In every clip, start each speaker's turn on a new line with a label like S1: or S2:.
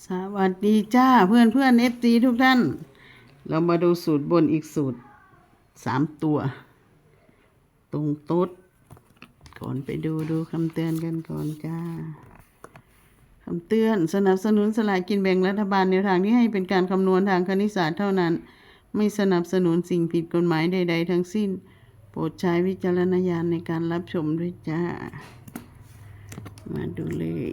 S1: สวัสดีจ้าเพื่อนเพื่อนเอฟซีทุกท่าน เรามาดูสูตรบนอีกสูตรสามตัว ตรงโต๊ดก่อนไปดูดูคำเตือนกันก่อนจ้าคำเตือนสนับสนุนสลากกินแบ่งรัฐบาลในวทางที่ให้เป็นการคำนวณทางคณิตศาสตร์เท่านั้น ไม่สนับสนุนสิ่งผิดกฎหมายใด ๆ ทั้งสิ้น โปรดใช้วิจารณญาณในการรับชมด้วยจ้า มาดูเลย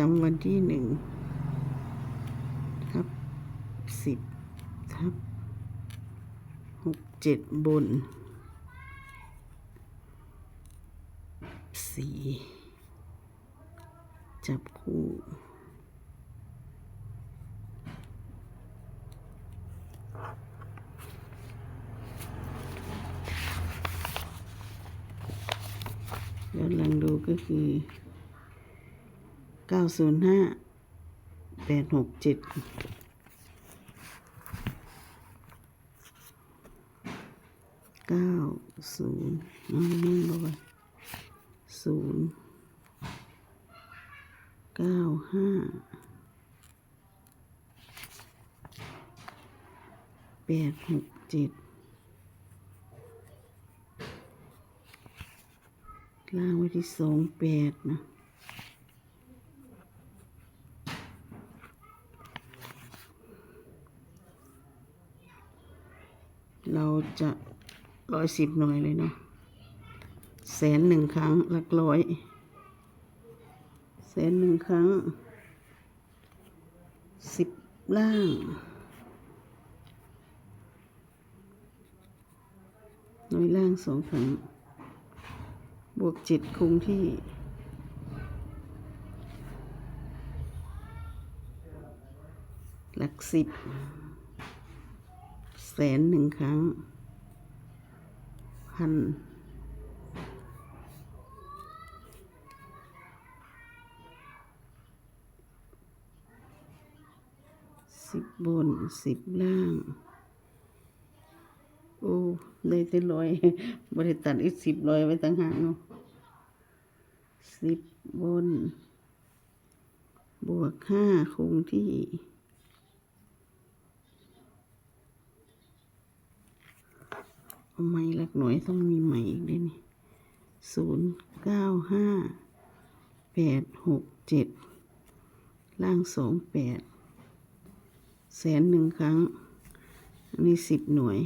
S1: จำวันที่หนึ่งทับสิบทับหกเจ็ดบนสี่จับคู่แล้วลังดูก็คือ เก้าศูนย์ห้าแปดหกเจ็ดเก้าศูนย์เอานี่บอกว่าศูนย์เก้าห้าแปดหกเจ็ดล่างไว้ที่สองแปดนะ เรา จะร้อยสิบหน่วยเลยเนาะแสนหนึ่งครั้งหลักร้อยแสนหนึ่งครั้งสิบล่างหน่วยล่างสองครั้งบวกเจ็ดคงที่หลักสิบ แสนหนึ่งครั้ง พันสิบบนสิบล่าง โอ้ ได้แต่ร้อยบริตัดอีกสิบร้อยไว้ต่างหากเนาะสิบบน บวกห้าคงที่ เอา ไม่หลักหน่วยต้องมีใหม่อีกด้วยนี่ศูนย์เก้าห้าแปดหกเจ็ดล่างสองแปดแสนหนึ่งครั้ง อันนี้สิบหน่วย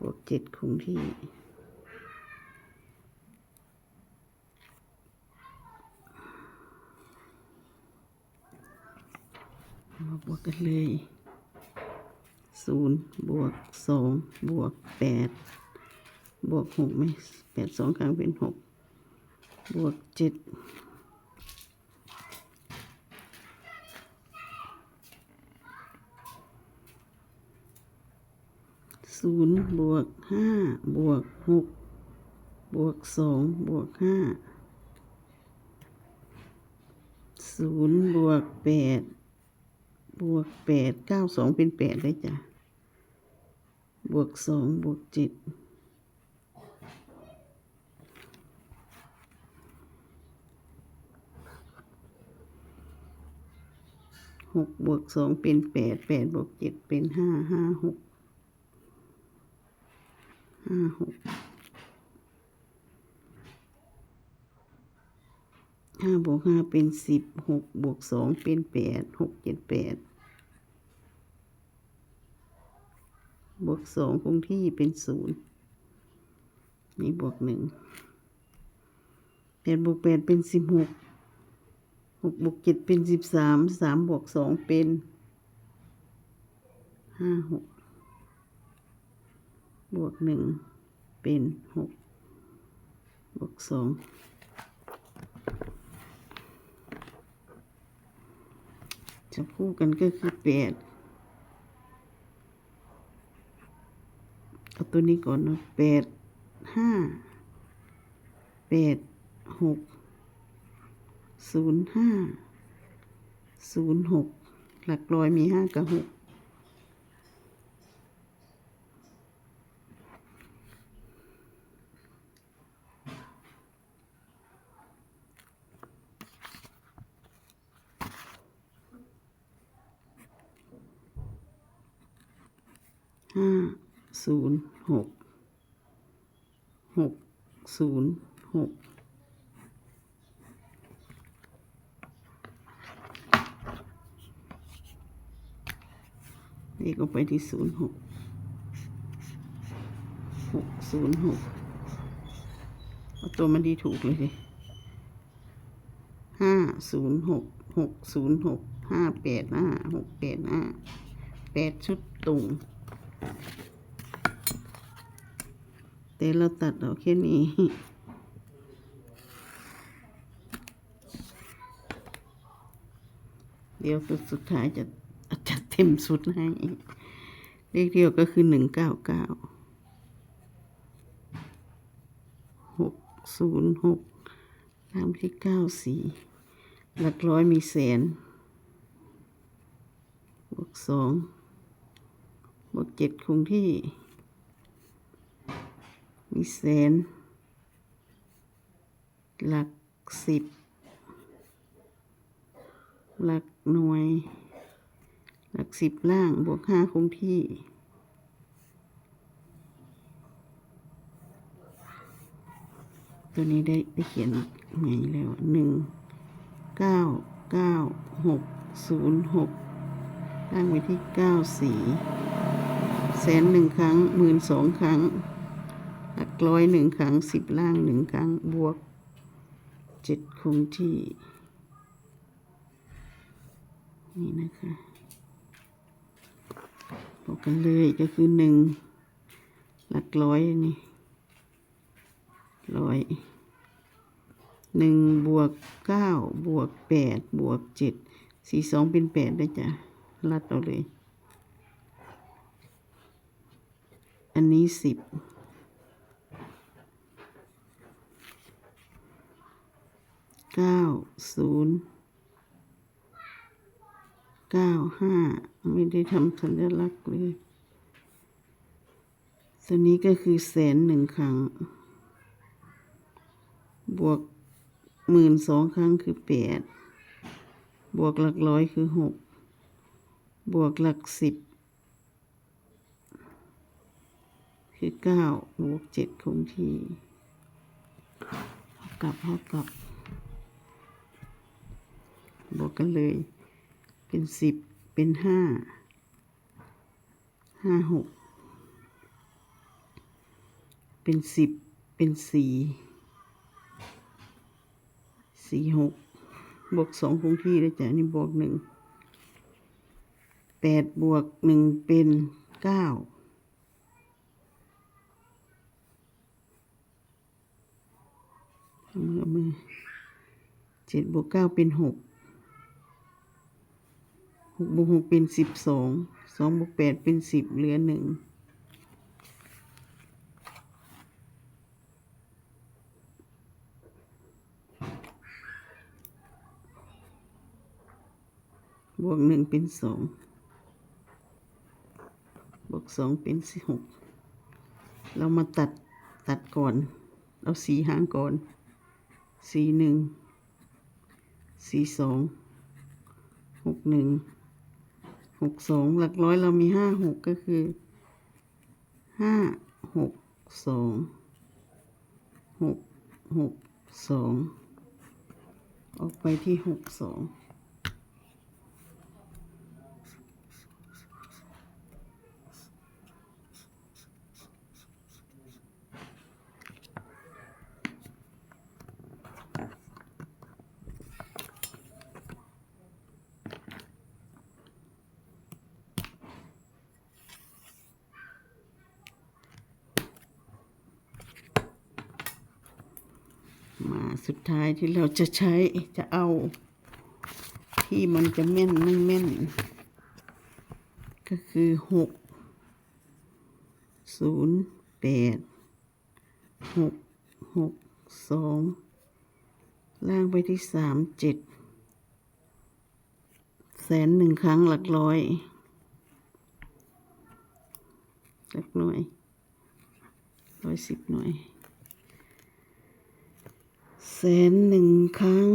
S1: บวก พี่ มาบวกกันเลยศูนย์บวกสองบวกแปดบวกหกไหมแปดสองครั้งเป็นหกบวกเจ็ด ศูนย์บวกห้าบวกหกบวกสองบวกห้าศูนย์บวกแปดบวกแปดเก้าสองเป็นแปดเลยจ้ะ บวกสองบวกเจ็ดหกบวกสองเป็นแปดแปดบวกเจ็ดเป็นห้าห้าหก ห้าหกห้าบวกห้าเป็นสิบหกบวกสองเป็นแปดหกเจ็ดแปดบวกสองคงที่เป็นศูนย์นี่บวกหนึ่งแปดบวกแปดเป็นสิบหกหกบวกเจ็ดเป็นสิบสามสามบวกสองเป็นห้าหก บวกหนึ่งเป็นหกบวกสองจะคู่กันก็คือแปดเอาตัวนี้ก่อนนะแปดห้าแปดหกศูนย์ห้าศูนย์หกหลักร้อยมีห้ากับหก ห้าศูนย์หกหกศูนย์หกนี่ก็ไปที่ศูนย์หกหกศูนย์หกเอาตัวมันดีถูกเลยดิห้าศูนย์หกหกศูนย์หกห้าแปดห้าหกแปดห้าแปดชุดตรง แต่เราตัดเอาแค่นี้เดี๋ยวตัวสุดท้ายจะจัดเต็มสุดให้เลขเดียวก็คือหนึ่งเก้าเก้าหกศูนย์หกตามที่เก้าสี่หลักร้อยมีแสนบวกสอง บวกเจ็ดคงที่ มีแสนหลักสิบ หลักหน่วย หลักสิบล่างบวกห้าคงที่ตัวนี้ได้ได้เขียนไงแล้วหนึ่งเก้าเก้าหกศูนย์หก ตั้งไว้ที่เก้าสี่แสนหนึ่งครั้งหมื่นสองครั้งหลักร้อยหนึ่งครั้งสิบล่างหนึ่งครั้งบวกเจ็ดคงที่ นี่นะคะบอกกันเลยก็คือหนึ่งหลักร้อยนี่ร้อยหนึ่งบวกเก้าบวกแปดบวกเจ็ดสี่สองเป็นแปดได้จ้ะ รัดเอาเลย อันนี้สิบเก้าศูนย์เก้าห้าไม่ได้ทำสัญลักษณ์เลยตัวนี้ก็คือแสนหนึ่งครั้ง บวกหมื่นสองครั้งคือแปดบวกหลักร้อยคือหก บวกหลักสิบคือเก้าบวกเจ็ดคงที่เท่ากับเท่ากับบวกกันเลย เป็นสิบเป็นห้าห้าหกเป็นสิบเป็นสี่สี่หกบวกสองคงที่แล้วจ้ะนี่บวกหนึ่ง แปดบวกหนึ่งเป็นเก้ามือมือเจ็ดบวกเก้าเป็นหกหกบวกหกเป็นสิบสองสองบวกแปดเป็นสิบเหลือหนึ่งบวกหนึ่งเป็นสอง สองเป็นสี่หกเรามาตัดตัดก่อน เอาสีหางก่อน สีหนึ่ง สีสอง หกหนึ่ง หกสอง หลักร้อยเรามีห้าหกก็คือ ห้าหกสอง หกหกสอง ออกไปที่หกสอง มา สุดท้ายที่เราจะใช้จะเอา ที่มันจะแม่นไม่แม่น ก็คือหกศูนย์แปดหกหกสองล่างไปที่สามเจ็ดแสนหนึ่งครั้งหลักร้อยหลักหน่วยร้อยสิบหน่วย แสนหนึ่งครั้ง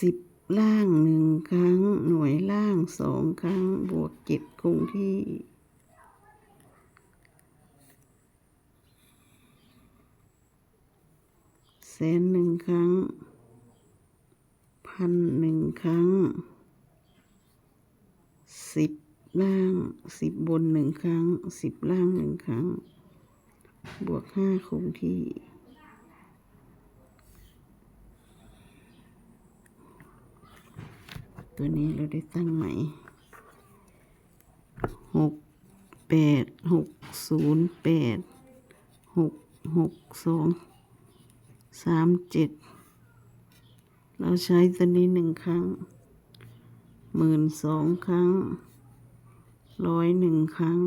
S1: สิบล่างหนึ่งครั้ง หน่วยล่างสองครั้ง บวกเจ็ดคงที่ แสนหนึ่งครั้ง พันหนึ่งครั้งสิบล่างสิบบนหนึ่งครั้งสิบล่างหนึ่งครั้ง บวกห้าคงที่ ตัวนี้เราได้ตั้งใหม่หกแปดหกศูนย์แปดหกหกสองสามเจ็ดเราใช้ตัวนี้หนึ่งครั้งหมื่นสองครั้งร้อยหนึ่งครั้ง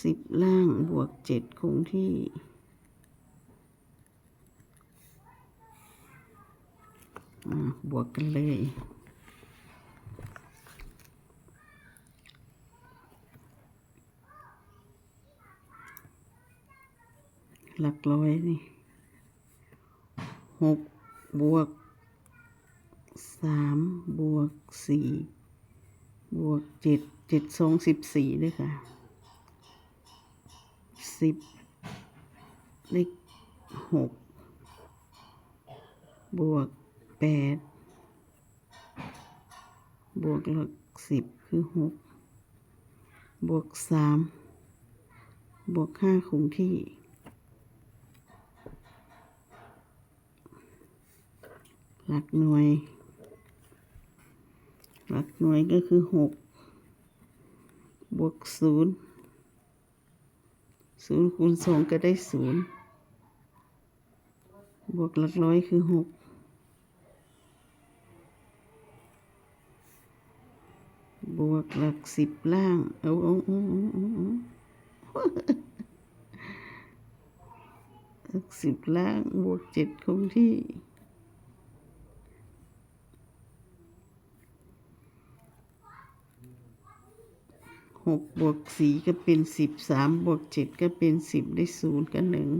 S1: สิบล่างบวกเจ็ดคงที่ อ่า บวกกันเลย หลักร้อยนี่หกบวกสามบวกสี่บวกเจ็ดเจ็ดสองสิบสี่ด้วยค่ะสิบเลขหกบวก แปดบวกหลักสิบคือหกบวกสามบวกห้าคงที่ หลักหน่วย หลักหน่วยก็คือหกบวกศูนย์ศูนย์คูณสองก็ได้ศูนย์บวกหลักร้อยคือหก บวกหลักสิบล่าง เอาเอาเอาเอาหลักสิบล่าง บวกเจ็ดคงที่ หกบวกสี่ก็เป็นสิบสามบวกเจ็ดก็เป็นสิบได้ศูนย์กับหนึ่ง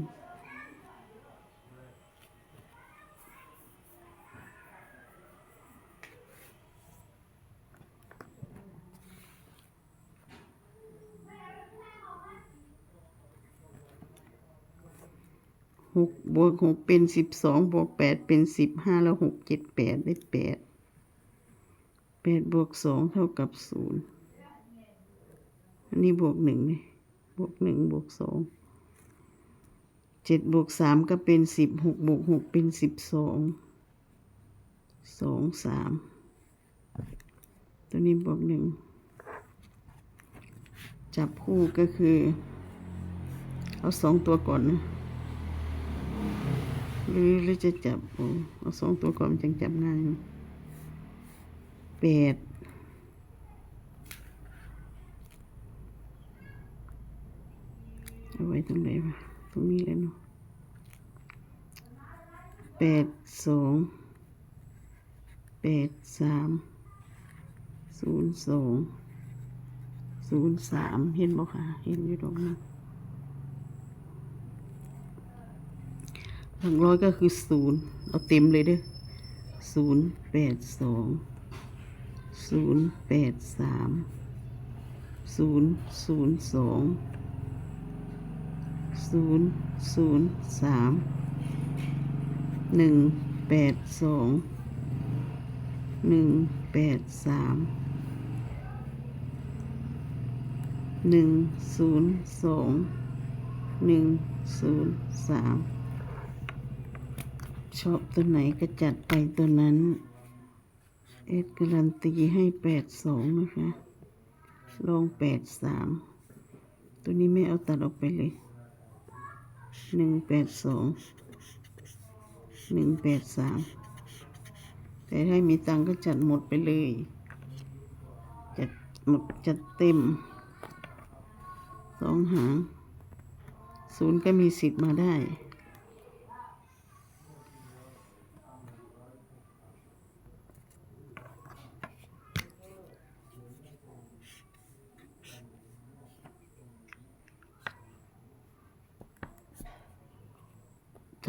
S1: หกบวกหกเป็นสิบสองบวกแปดเป็นสิบห้าแล้วหกเจ็ดแปดได้แปดแปดบวกสองเท่ากับศูนย์อันนี้บวกหนึ่งนี่บวกหนึ่งบวกสองเจ็ดบวกสามก็เป็นสิบหกบวกหกเป็นสิบสองสองสามตัวนี้บวกหนึ่งจับคู่ก็คือ เอาสองตัวก่อนนะ หรือหรือจะจับโอ้เอาสองตัวก่อนมันจึงจับง่ายนะแปดเอาไว้ตรงไหนวะตรงนี้เลยเนาะแปดสองแปดสามศูนย์สองศูนย์สามเห็นบ่คะเห็นอยู่ตรงนี้ หลักร้อยก็คือศูนย์เอาเต็มเลยเด้อศูนย์แปดสองศูนย์แปดสามศูนย์ศูนย์สองศูนย์ศูนย์สามหนึ่งแปดสองหนึ่งแปดสามหนึ่งศูนย์สองหนึ่งศูนย์สาม ชอบตัวไหนก็จัดไปตัวนั้น เอ็ดการันตีให้แปดสองนะคะ ลองแปดสาม ตัวนี้ไม่เอาตัดออกไปเลย หนึ่งแปดสอง หนึ่งแปดสาม แต่ถ้ามีตังก็จัดหมดไปเลย จัดหมดจัดเต็ม สองหาง ศูนย์ก็มีสิทธิ์มาได้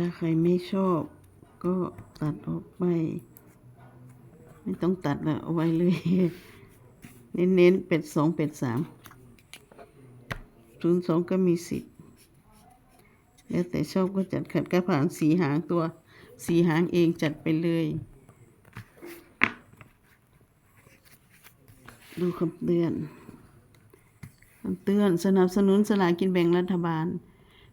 S1: ถ้าใครไม่ชอบก็ตัดออกไป ไม่ต้องตัดละเอาไว้เลย เน้นๆเป็ดสองเป็ดสามศูนย์สองก็มีสิทธิ์แล้วแต่ชอบก็จัดขัดกระผ่านสีหางตัว สีหางเองจัดไปเลย ดูคำเตือนคำเตือนสนับสนุนสลากินแบ่งรัฐบาล